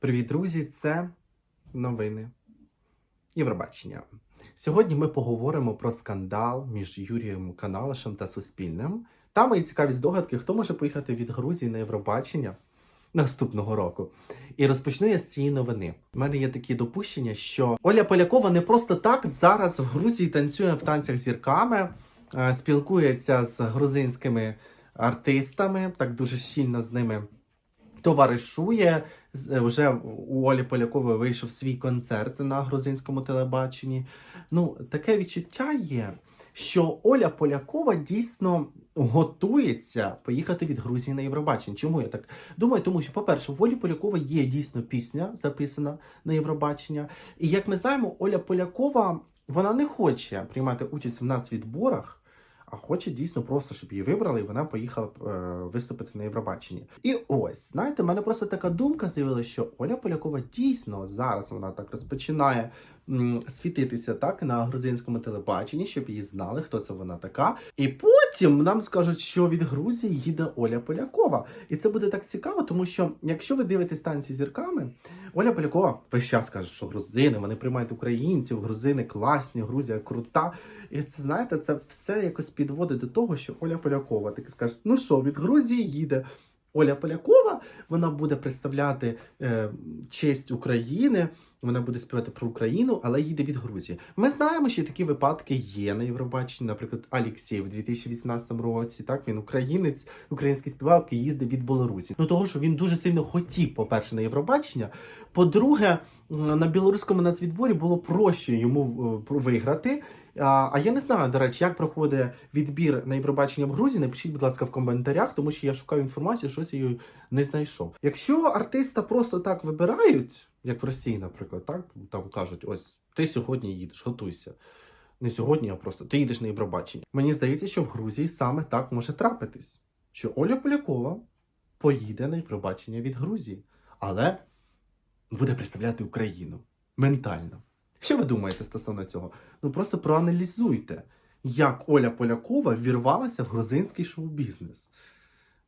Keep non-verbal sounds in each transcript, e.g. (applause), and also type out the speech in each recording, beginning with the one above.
Привіт, друзі! Це новини Євробачення. Сьогодні ми поговоримо про скандал між Юрієм Каналашем та Суспільним. Та мої цікаві здогадки, хто може поїхати від Грузії на Євробачення наступного року. І розпочну я з цієї новини. У мене є такі допущення, що Оля Полякова не просто так зараз в Грузії танцює в танцях зірками, е, спілкується з грузинськими артистами, так дуже щільно з ними товаришує. Е, Вже у Олі Полякової вийшов свій концерт на грузинському телебаченні. Ну, таке відчуття є, що Оля Полякова дійсно готується поїхати від Грузії на Євробачення. Чому я так думаю? Тому що, по-перше, в Олі Полякової є дійсно пісня записана на Євробачення. І як ми знаємо, Оля Полякова вона не хоче приймати участь в нацвідборах. А хоче дійсно просто, щоб її вибрали, і вона поїхала е, виступити на Євробаченні. І ось, знаєте, в мене просто така думка з'явилася, що Оля Полякова дійсно зараз вона так розпочинає світитися так на грузинському телебаченні, щоб її знали, хто це вона така. І потім нам скажуть, що від Грузії їде Оля Полякова. І це буде так цікаво, тому що якщо ви дивитесь танці зірками, Оля Полякова весь час каже, що грузини вони приймають українців, грузини класні, Грузія крута. І це знаєте, це все якось підводить до того, що Оля Полякова таки скаже: ну що, від Грузії їде. Оля Полякова вона буде представляти е, честь України, вона буде співати про Україну, але їде від Грузії. Ми знаємо, що такі випадки є на Євробаченні. Наприклад, Алексєєв в 2018 році. Так він українець, український співак, їздив від Білорусі. Ну того, що він дуже сильно хотів, по-перше, на Євробачення. По-друге, на білоруському нацвідборі було проще йому е, виграти. А, я не знаю, до речі, як проходить відбір на Євробачення в Грузії. Напишіть, будь ласка, в коментарях, тому що я шукаю інформацію, щось її не знайшов. Якщо артиста просто так вибирають, як в Росії, наприклад, так там кажуть: ось ти сьогодні їдеш, готуйся. Не сьогодні, а просто ти їдеш на Євробачення. Мені здається, що в Грузії саме так може трапитись, що Оля Полякова поїде на Євробачення від Грузії, але буде представляти Україну ментально. Що ви думаєте стосовно цього? Ну просто проаналізуйте, як Оля Полякова вірвалася в грузинський шоу-бізнес.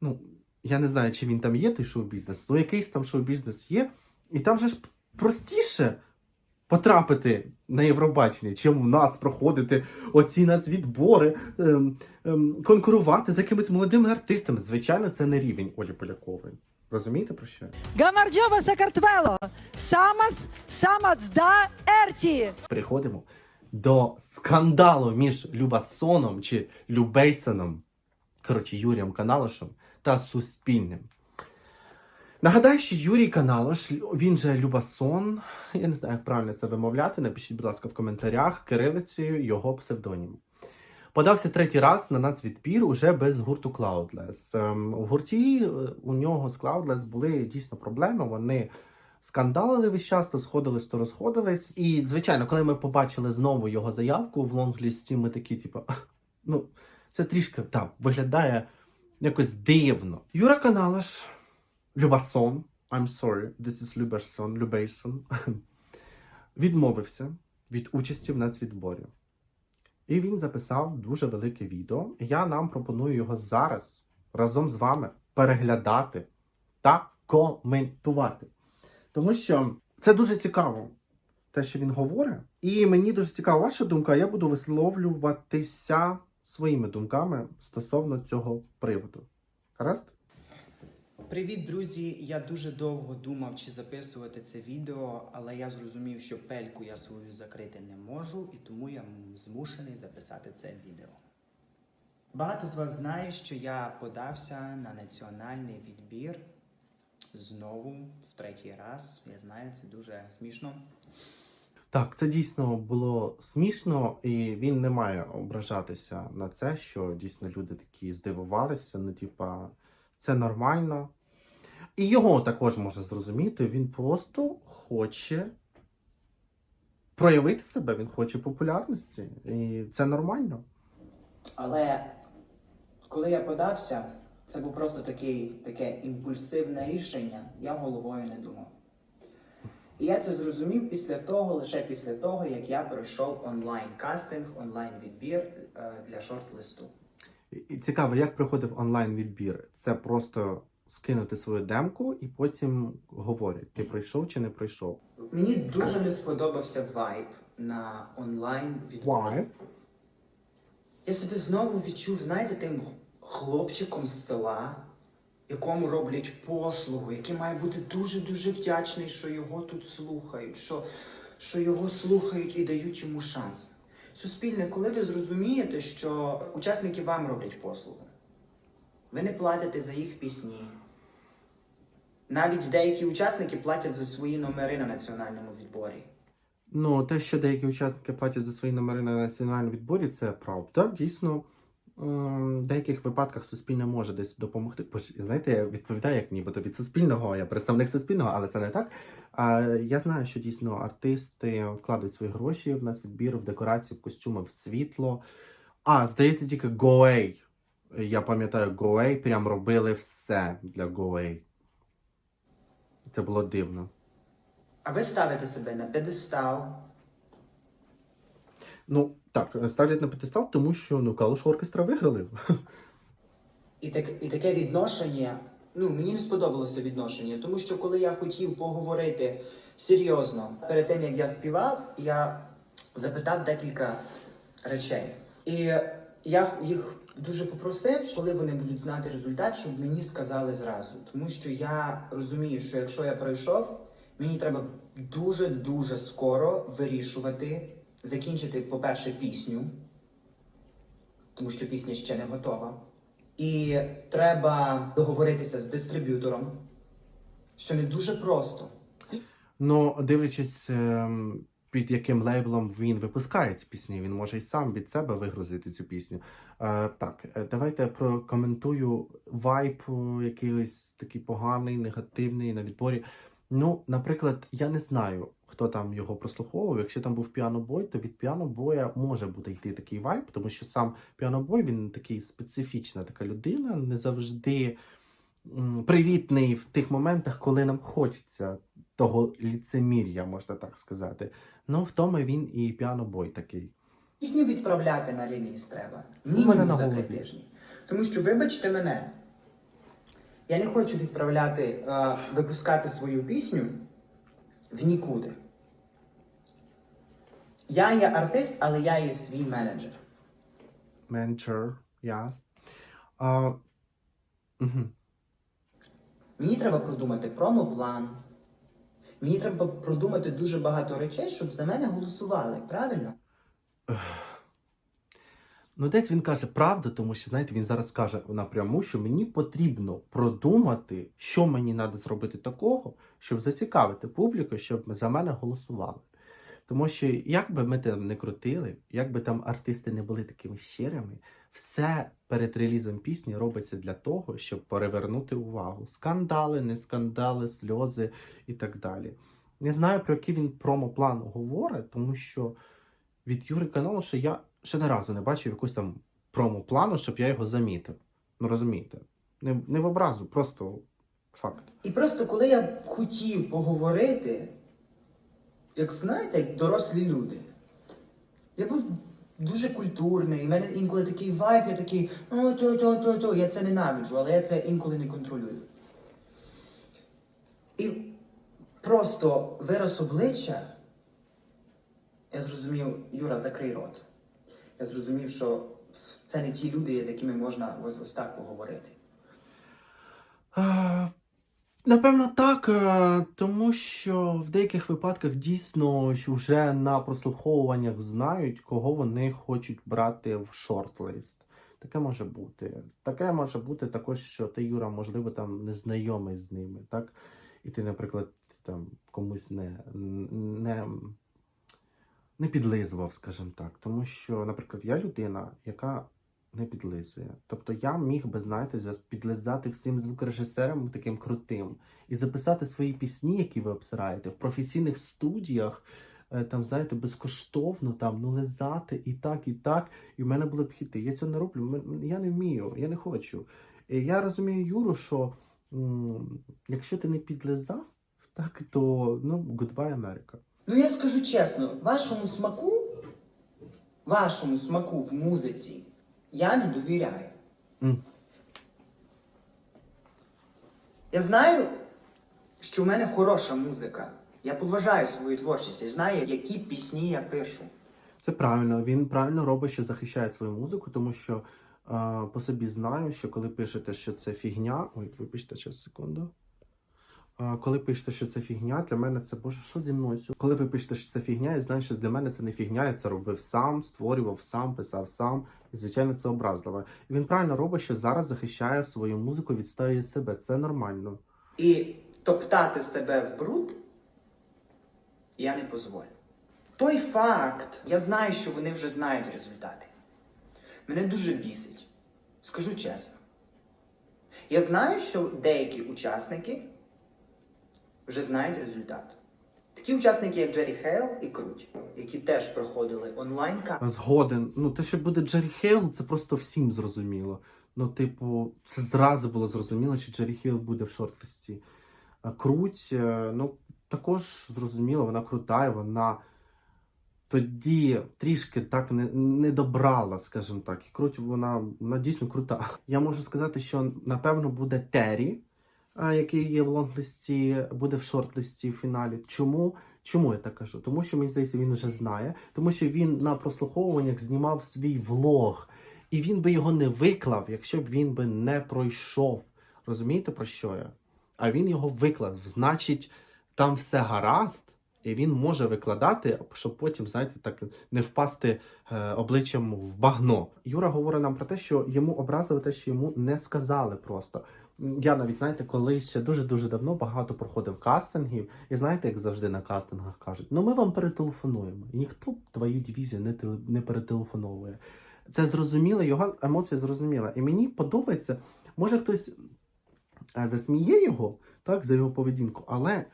Ну, я не знаю, чи він там є, той шоу-бізнес, ну якийсь там шоу-бізнес є, і там же ж простіше потрапити на Євробачення, чим в нас проходити оці нацвідбори, ем, ем, конкурувати з якимись молодими артистами. Звичайно, це не рівень Олі Полякової. Розумієте про що? я? Гамардьова Сакартвело, Самас, Самацда, Ерті. переходимо до скандалу між Любасоном чи Любейсоном, коротше, Юрієм Каналошем та Суспільним. Нагадаю, що Юрій Каналош, він же Любасон, я не знаю, як правильно це вимовляти. Напишіть, будь ласка, в коментарях кирилицею його псевдонім. Подався третій раз на нацвідбір уже без гурту Cloudless. Ем, У гурті е, у нього з Cloudless були дійсно проблеми. Вони скандалили весь час, то сходились, то розходились. І, звичайно, коли ми побачили знову його заявку в лонглісті, ми такі, типу, ну, це трішки так, виглядає якось дивно. Юра Каналаш, Любасон, I'm sorry, this is Люберсон, Любейсон, (laughs) відмовився від участі в нацвідборі. І він записав дуже велике відео. Я нам пропоную його зараз разом з вами переглядати та коментувати. Тому що це дуже цікаво, те, що він говорить. І мені дуже цікава ваша думка. Я буду висловлюватися своїми думками стосовно цього приводу. Гаразд? Привіт, друзі! Я дуже довго думав, чи записувати це відео, але я зрозумів, що пельку я свою закрити не можу, і тому я змушений записати це відео. Багато з вас знає, що я подався на національний відбір знову в третій раз. Я знаю, це дуже смішно. Так, це дійсно було смішно, і він не має ображатися на це, що дійсно люди такі здивувалися. Ну, типа, це нормально. І його також можна зрозуміти. Він просто хоче проявити себе, він хоче популярності. І це нормально. Але коли я подався, це був просто такий, таке імпульсивне рішення, я головою не думав. І я це зрозумів після того, лише після того, як я пройшов онлайн кастинг, онлайн відбір е, для шорт-листу. І- цікаво, як проходив онлайн відбір. Це просто скинути свою демку і потім говорять, ти пройшов чи не пройшов. Мені дуже не сподобався вайб на онлайн відборі. Why? Я себе знову відчув, знаєте, тим хлопчиком з села, якому роблять послугу, який має бути дуже-дуже вдячний, що його тут слухають, що, що його слухають і дають йому шанс. Суспільне, коли ви зрозумієте, що учасники вам роблять послугу, ви не платите за їх пісні. Навіть деякі учасники платять за свої номери на національному відборі. Ну, те, що деякі учасники платять за свої номери на національному відборі, це правда. Дійсно, в деяких випадках суспільне може десь допомогти. Бо знаєте, я відповідаю як нібито від суспільного, я представник суспільного, але це не так. А я знаю, що дійсно артисти вкладають свої гроші в нас відбір, в декорації, в костюми, в світло. А, здається, тільки Гоей. Я пам'ятаю, Гоей прям робили все для Гоей. Це було дивно. А ви ставите себе на п'єдестал, Ну, так, ставлять на п'єдестал, тому що ну, Калуш оркестра виграли. І, так, і таке відношення, ну мені не сподобалося відношення, тому що коли я хотів поговорити серйозно перед тим, як я співав, я запитав декілька речей. І я їх дуже попросив, коли вони будуть знати результат, щоб мені сказали зразу. Тому що я розумію, що якщо я пройшов, мені треба дуже-дуже скоро вирішувати, закінчити, по-перше, пісню, тому що пісня ще не готова. І треба договоритися з дистриб'ютором, що не дуже просто. Ну, дивлячись, ем, під яким лейблом він випускає ці пісні, він може й сам від себе вигрузити цю пісню. Е, так, е, давайте прокоментую вайб, е, якийсь такий поганий, негативний на відборі. Ну, наприклад, я не знаю, хто там його прослуховував. Якщо там був піанобой, то від піанобоя може бути йти такий вайб, тому що сам піанобой він такий специфічна така людина, не завжди привітний в тих моментах, коли нам хочеться того ліцемір'я, можна так сказати. Ну, в тому він і піанобой такий. Пісню відправляти на реліз треба. Мінімум за три тижні. Тому що, вибачте мене, я не хочу відправляти, е, випускати свою пісню в нікуди. Я є артист, але я є свій менеджер. Менеджер, я. А, угу. Мені треба продумати промоплан. Мені треба продумати дуже багато речей, щоб за мене голосували, правильно? Ну, десь він каже правду, тому що, знаєте, він зараз каже напряму, що мені потрібно продумати, що мені треба зробити такого, щоб зацікавити публіку, щоб за мене голосували. Тому що, як би ми там не крутили, як би там артисти не були такими щирими, все перед релізом пісні робиться для того, щоб перевернути увагу. Скандали, не скандали, сльози і так далі. Не знаю, про який він промоплан говорить, тому що від Юри Каналуша я ще не разу не бачив якусь там промо-плану, щоб я його замітив. Ну розумієте? Не, не в образу, просто факт. І просто коли я хотів поговорити, як знаєте, як дорослі люди, я був дуже культурний, і в мене інколи такий вайб, я такий, ну то, то, то, то, я це ненавиджу, але я це інколи не контролюю. І просто вираз обличчя, я зрозумів, Юра, закрий рот. Я зрозумів, що це не ті люди, з якими можна ось, ось так поговорити. Напевно, так, е, тому що в деяких випадках дійсно вже на прослуховуваннях знають, кого вони хочуть брати в шорт-лист. Таке може бути. Таке може бути також, що ти, Юра, можливо, там не знайомий з ними, так? І ти, наприклад, там комусь не, не, не підлизував, скажімо так. Тому що, наприклад, я людина, яка не підлизує. Тобто я міг би, знаєте, підлизати всім звукорежисерам таким крутим і записати свої пісні, які ви обсираєте, в професійних студіях, е, там, знаєте, безкоштовно там, ну, лизати і так, і так. І в мене були б хіти. Я цього не роблю. Я не вмію, я не хочу. І я розумію, Юру, що м, якщо ти не підлизав, так, то ну, goodbye, Америка. Ну я скажу чесно, вашому смаку, вашому смаку в музиці я не довіряю. М. Я знаю, що в мене хороша музика. Я поважаю свою творчість, я знаю, які пісні я пишу. Це правильно. Він правильно робить, що захищає свою музику, тому що е, по собі знаю, що коли пишете, що це фігня. Ой, вибачте, ще секунду. Коли пишете, що це фігня, для мене це боже, що зі мною? Коли ви пишете, що це фігня, я знаю, що для мене це не фігня, я це робив сам, створював сам, писав сам. І звичайно, це образливо. І він правильно робить, що зараз захищає свою музику, відстоює себе. Це нормально. І топтати себе в бруд я не дозволю. Той факт, я знаю, що вони вже знають результати. Мене дуже бісить. Скажу чесно. Я знаю, що деякі учасники вже знають результат. Такі учасники, як Джері Хейл і Круть, які теж проходили онлайн Згоден. Ну, те, що буде Джері Хейл, це просто всім зрозуміло. Ну, типу, це зразу було зрозуміло, що Джері Хейл буде в шорт-листі. Круть, е, ну, також зрозуміло, вона крута, і вона тоді трішки так не, не добрала, скажімо так. І круть вона, вона дійсно крута. Я можу сказати, що напевно буде Террі, який є в лонглисті, буде в шорт-листі в фіналі. Чому? Чому я так кажу? Тому що мені здається, він вже знає, тому що він на прослуховуваннях знімав свій влог, і він би його не виклав, якщо б він би не пройшов. Розумієте про що я? А він його виклав. Значить, там все гаразд, і він може викладати, щоб потім, знаєте, так не впасти е, обличчям в багно. Юра говорить нам про те, що йому образили те, що йому не сказали просто. Я навіть знаєте, колись ще дуже дуже давно багато проходив кастингів, і знаєте, як завжди на кастингах кажуть: ну ми вам перетелефонуємо. І ніхто твою дивізію не теле- не перетелефоновує. Це зрозуміло, його емоція зрозуміла. І мені подобається, може хтось е, засміє його так за його поведінку, але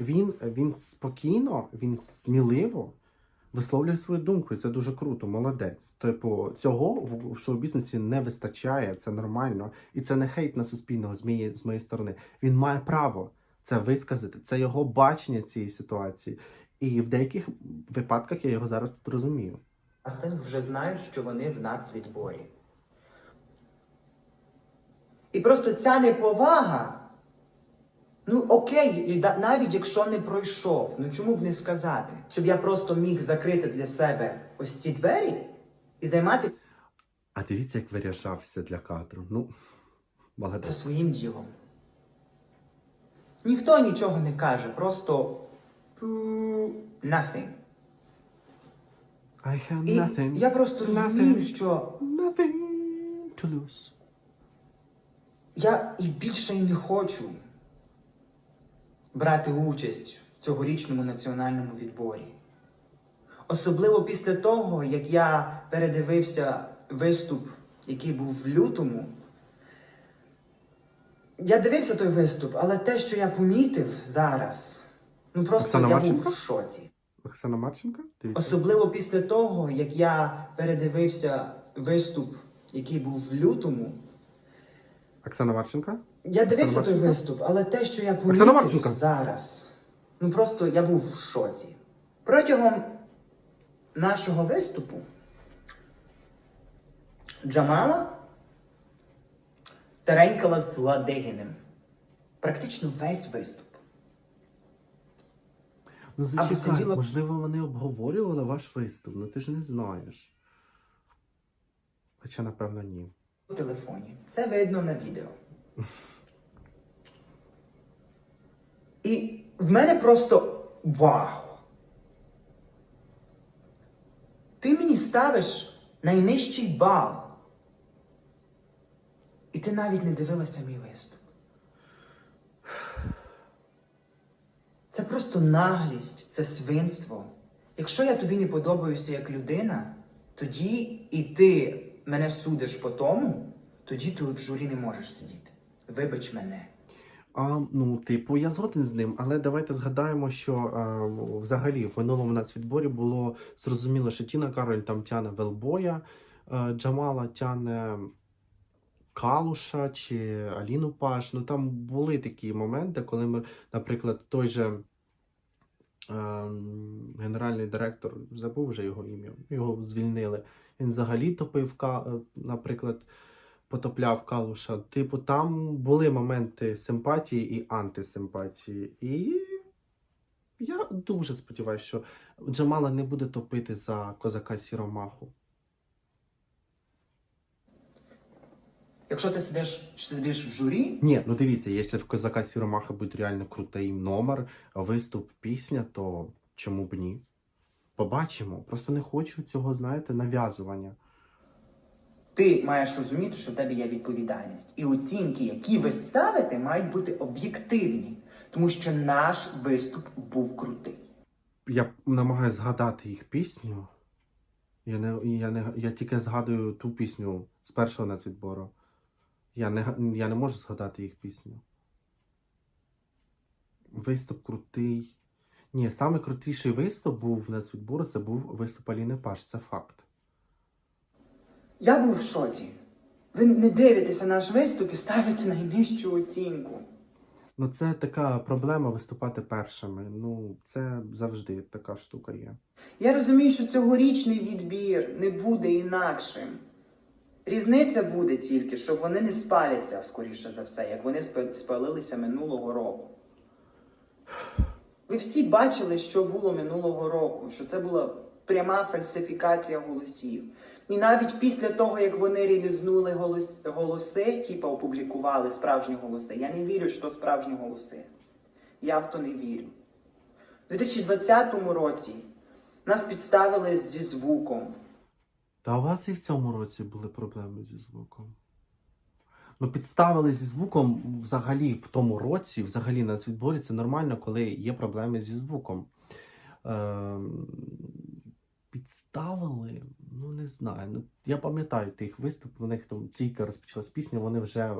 він, він спокійно, він сміливо висловлює свою думку, і це дуже круто, молодець. Типу, цього в, шоу-бізнесі не вистачає, це нормально, і це не хейт на суспільного з моєї, з моєї сторони. Він має право це висказати, це його бачення цієї ситуації. І в деяких випадках я його зараз тут розумію. кастинг вже знають, що вони в нацвідборі. І просто ця неповага. Ну окей, і навіть якщо не пройшов, ну чому б не сказати? Щоб я просто міг закрити для себе ось ці двері і займатися А дивіться, як виряжався для кадру. Ну, молодець. своїм ділом. Ніхто нічого не каже, просто nothing. I have І nothing. я просто розумію, Nothing. що Nothing to lose. Я і більше й не хочу брати участь в цьогорічному національному відборі. Особливо після того, як я передивився виступ, який був в лютому. Я дивився той виступ, але те, що я помітив зараз, ну просто Оксана я Марченко? був в шоці. Оксана Марченко? Дивіться. Особливо після того, як я передивився виступ, який був в лютому. Оксана Марченко? Я дивився той Марченко? виступ, але те, що я Оксана помітив зараз, ну просто я був в шоці. Протягом нашого виступу Джамала теренькала з Ладигіним. Практично весь виступ. Ну зачекай, сиділа- можливо, вони обговорювали ваш виступ, ну ти ж не знаєш. Хоча, напевно, ні. В телефоні. Це видно на відео. І в мене просто вау. Ти мені ставиш найнижчий бал. І ти навіть не дивилася мій виступ. Це просто наглість, це свинство. Якщо я тобі не подобаюся як людина, тоді і ти мене судиш по тому, тоді ти в журі не можеш сидіти. Вибач мене. А, ну, типу, я згоден з ним, але давайте згадаємо, що е, взагалі в минулому нацвідборі було зрозуміло, що Тіна Кароль там тяне Велбоя, е, Джамала тяне Калуша чи Аліну Паш. Ну там були такі моменти, коли ми, наприклад, той же е, генеральний директор, забув вже його ім'я, його звільнили. Він взагалі топив, е, наприклад, потопляв Калуша. Типу, там були моменти симпатії і антисимпатії. І я дуже сподіваюся, що Джамала не буде топити за козака Сіромаху. Якщо ти сидиш, сидиш в журі, Ні, ну дивіться, якщо в козака Сіромаха буде реально крутий номер, виступ, пісня, то чому б ні? Побачимо. Просто не хочу цього, знаєте, нав'язування. Ти маєш розуміти, що в тебе є відповідальність. І оцінки, які ви ставите, мають бути об'єктивні, тому що наш виступ був крутий. Я намагаюся згадати їх пісню. Я, не, я, не, я тільки згадую ту пісню з першого нацвідбору. Я не, я не можу згадати їх пісню. Виступ крутий. Ні, саме крутіший виступ був в нацвідбору, це був виступ Аліни Паш, це факт. Я був в шоці. Ви не дивитеся наш виступ і ставите найнижчу оцінку. Ну, це така проблема виступати першими. Ну, це завжди така штука є. Я розумію, що цьогорічний відбір не буде інакшим. Різниця буде тільки, що вони не спаляться, скоріше за все, як вони спалилися минулого року. Ви всі бачили, що було минулого року, що це була пряма фальсифікація голосів. І навіть після того, як вони релізнули голос, голоси, типа опублікували справжні голоси, я не вірю, що справжні голоси. Я в то не вірю. У 2020 році нас підставили зі звуком. Та у вас і в цьому році були проблеми зі звуком. Ну, підставили зі звуком взагалі в тому році, взагалі на цвітборі це нормально, коли є проблеми зі звуком. Ем, підставили, ну не знаю. Ну, я пам'ятаю тих виступ, у них там тільки розпочалась пісня, вони вже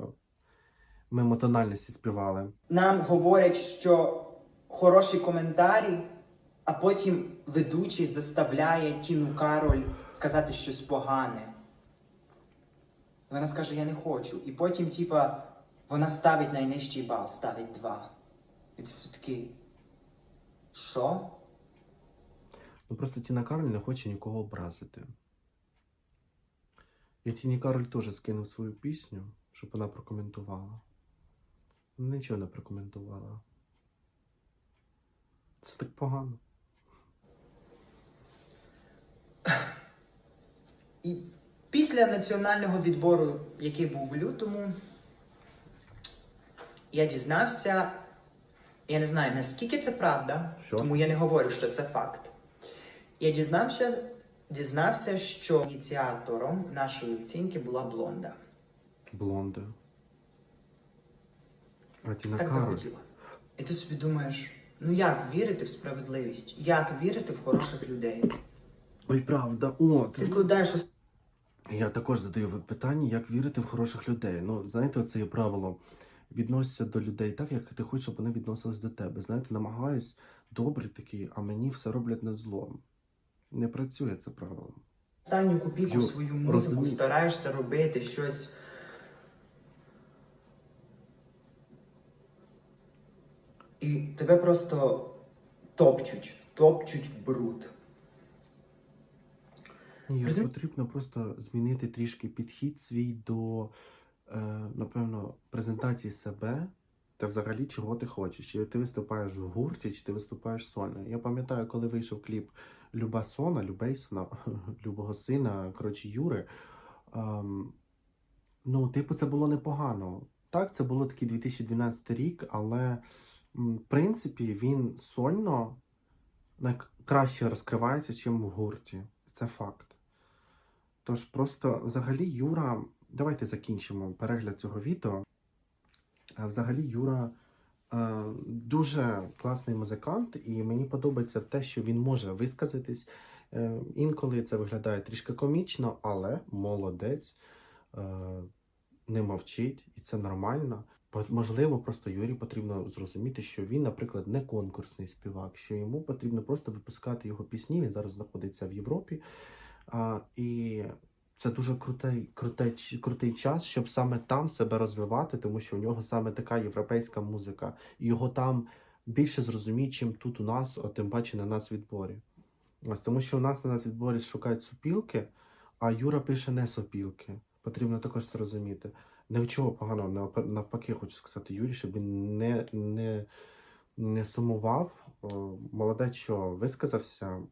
мимо тональності співали. Нам говорять, що хороші коментарі, а потім ведучий заставляє Тіну Кароль сказати щось погане. Вона скаже, я не хочу. І потім, типа, вона ставить найнижчий бал, ставить два. І ти все такий. Що? Ну просто Тіна Кароль не хоче нікого образити. Я Тіні Кароль теж скинув свою пісню, щоб вона прокоментувала. Вона Нічого не прокоментувала. Це так погано. І після національного відбору, який був в лютому, я дізнався, я не знаю, наскільки це правда, Що? тому я не говорю, що це факт. Я дізнався, дізнався, що ініціатором нашої оцінки була блонда. Блонда. А Тіна Так Кароль. захотіла. І ти собі думаєш, ну як вірити в справедливість? Як вірити в хороших людей? Ой, правда. О, ти Ти зна- вкладаєш ос- Я також задаю питання, як вірити в хороших людей. Ну, знаєте, оце є правило. Відносися до людей так, як ти хочеш, щоб вони відносились до тебе. Знаєте, намагаюсь добрі такі, а мені все роблять на зло. Не працює це правило. останню копійку Ю, свою музику, розумію. стараєшся робити щось. І тебе просто топчуть, топчуть в бруд. Ні, Розумі- потрібно просто змінити трішки підхід свій до, е, напевно, презентації себе та взагалі чого ти хочеш. Чи ти виступаєш в гурті, чи ти виступаєш сольно. Я пам'ятаю, коли вийшов кліп Люба Сона, Любейсона, (laughs) Любого сина, коротше, Юри. Ем, ну, типу, це було непогано. Так, це було такий 2012 рік, але в принципі він сольно краще розкривається, ніж в гурті. Це факт. Тож просто взагалі Юра, давайте закінчимо перегляд цього відео. А Взагалі Юра е, дуже класний музикант, і мені подобається те, що він може висказатись. Е, інколи це виглядає трішки комічно, але молодець, е, не мовчить, і це нормально. Можливо, просто Юрі потрібно зрозуміти, що він, наприклад, не конкурсний співак, що йому потрібно просто випускати його пісні. Він зараз знаходиться в Європі. І це дуже крутий, крутий, крутий час, щоб саме там себе розвивати, тому що у нього саме така європейська музика. І його там більше зрозуміють, чим тут у нас, от, тим паче на нацвідборі. Ось тому що у нас на нацвідборі шукають сопілки, а Юра пише не сопілки. Потрібно також це розуміти. Нічого поганого, навпаки, хочу сказати Юрій, щоб він не, не, не сумував. Молодець, що висказався.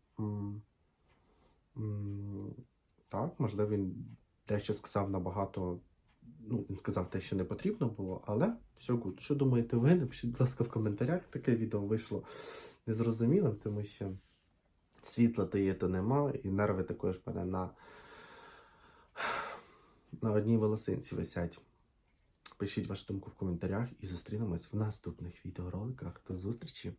Так, можливо, він дещо сказав набагато. Ну, він сказав те, що не потрібно було, але все гуд. Що думаєте ви? Напишіть, будь ласка, в коментарях. Таке відео вийшло незрозумілим, тому що світла то є, то нема, і нерви також мене на, на одній волосинці висять. Пишіть вашу думку в коментарях і зустрінемось в наступних відеороликах. До зустрічі!